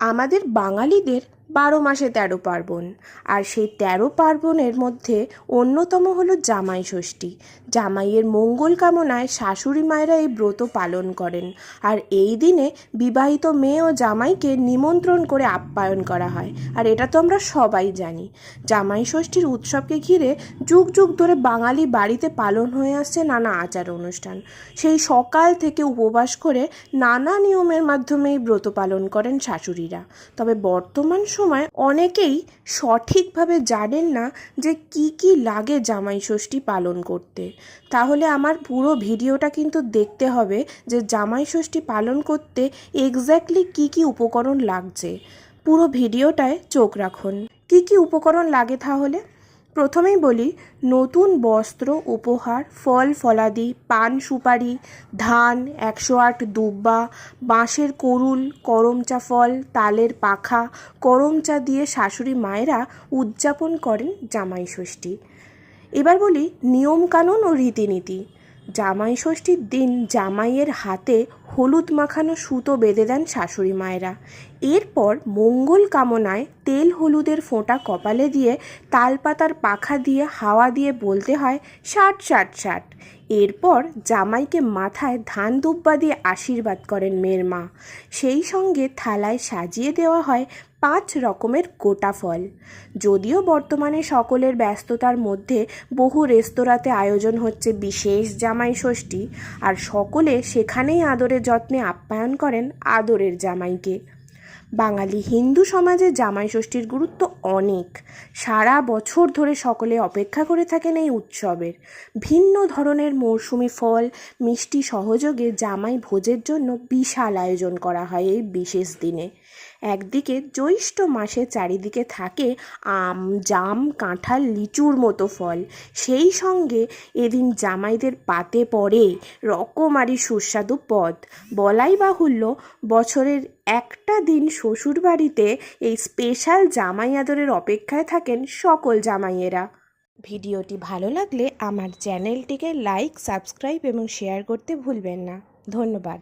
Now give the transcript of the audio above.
আমাদের বাঙালিদের বারো মাসে তেরো পার্বণ। আর সেই তেরো পার্বণের মধ্যে অন্যতম হলো জামাই ষষ্ঠী। জামাইয়ের মঙ্গল কামনায় শাশুড়ি মায়েরা এই ব্রত পালন করেন। আর এই দিনে বিবাহিত মেয়ে ও জামাইকে নিমন্ত্রণ করে আপ্যায়ন করা হয়। আর এটা তো আমরা সবাই জানি। জামাই ষষ্ঠীর উৎসবকে ঘিরে যুগ যুগ ধরে বাঙালি বাড়িতে পালন হয়ে আসছে নানা আচার অনুষ্ঠান। সেই সকাল থেকে উপবাস করে নানা নিয়মের মাধ্যমে এই ব্রত পালন করেন শাশুড়িরা। তবে বর্তমান সময় অনেকেই সঠিকভাবে জানেন না যে কি কি লাগে জামাই ষষ্ঠী পালন করতে। তাহলে আমার পুরো ভিডিওটা কিন্তু দেখতে হবে যে জামাই ষষ্ঠী পালন করতে এক্স্যাক্টলি কি কি উপকরণ লাগছে। পুরো ভিডিওটায় চোখ রাখুন। কি কি উপকরণ লাগে তাহলে? প্রথমেই বলি, নতুন বস্ত্র, উপহার, ফল, ফলাদি, পান, সুপারি, ধান, একশো আট দুব্বা, বাঁশের করুল করমচা ফল, তালের পাখা, করমচা দিয়ে শাশুড়ি মায়েরা উদযাপন করেন জামাই ষষ্ঠী। এবার বলি, নিয়মকানুন ও রীতিনীতি। জামাই ষষ্ঠীর দিন জামাইয়ের হাতে হলুদ মাখানো সুতো বেঁধে দেন শাশুড়ি মায়েরা। এরপর মঙ্গল কামনায় তেল হলুদের ফোঁটা কপালে দিয়ে তালপাতার পাখা দিয়ে হাওয়া দিয়ে বলতে হয় ষাট ষাট ষাট এরপর জামাইকে মাথায় ধান দুব্বা দিয়ে আশীর্বাদ করেন মেয়ের মা। সেই সঙ্গে থালায় সাজিয়ে দেওয়া হয় পাঁচ রকমের গোটা ফল। যদিও বর্তমানে সকলের ব্যস্ততার মধ্যে বহু রেস্তোরাঁতে আয়োজন হচ্ছে বিশেষ জামাই ষষ্ঠী, আর সকলে সেখানেই আদরের যত্নে আপ্যায়ন করেন আদরের জামাইকে। বাঙালি হিন্দু সমাজে জামাই ষষ্ঠীর গুরুত্ব অনেক। সারা বছর ধরে সকলে অপেক্ষা করে থাকেন এই উৎসবের। ভিন্ন ধরনের মৌসুমি ফল, মিষ্টি সহযোগে জামাই ভোজের জন্য বিশাল আয়োজন করা হয় এই বিশেষ দিনে। একদিকে জ্যৈষ্ঠ মাসে চারিদিকে থাকে আম, জাম, কাঁঠাল, লিচুর মতো ফল। সেই সঙ্গে এদিন জামাইদের পাতে পড়ে রকমারি সুস্বাদু পদ। বলাই বাহুল্য, বছরের একটা দিন শ্বশুর বাড়িতে এই স্পেশাল জামাই আদরের অপেক্ষায় থাকেন সকল জামাইয়েরা। ভিডিওটি ভালো লাগলে আমার চ্যানেলটিকে লাইক সাবস্ক্রাইব এবং শেয়ার করতে ভুলবেন না। ধন্যবাদ।